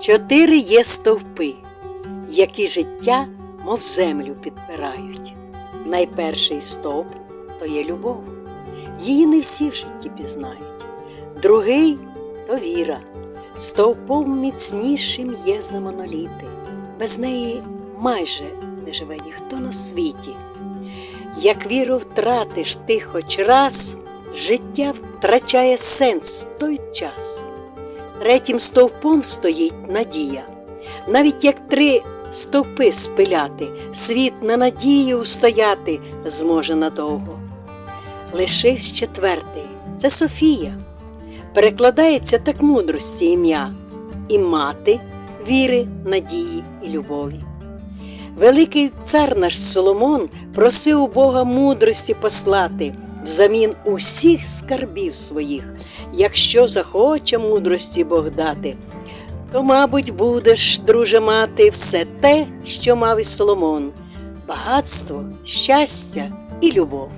Чотири є стовпи, які життя, мов землю підпирають. Найперший стовп то є любов. Її не всі в житті пізнають. Другий то віра. Стовпом міцнішим є за моноліти. Без неї майже не живе ніхто на світі. Як віру втратиш ти хоч раз, життя втрачає сенс в той час. Третім стовпом стоїть надія. Навіть як три стовпи спиляти, світ на надії устояти зможе надовго. Лишився четвертий це Софія. Перекладається так мудрості ім'я, і мати віри, надії і любові. Великий цар наш Соломон просив Бога мудрості послати взамін усіх скарбів своїх. Якщо захоче мудрості Бог дати, то, мабуть, будеш, друже, мати все те, що мав і Соломон багатство, щастя і любов.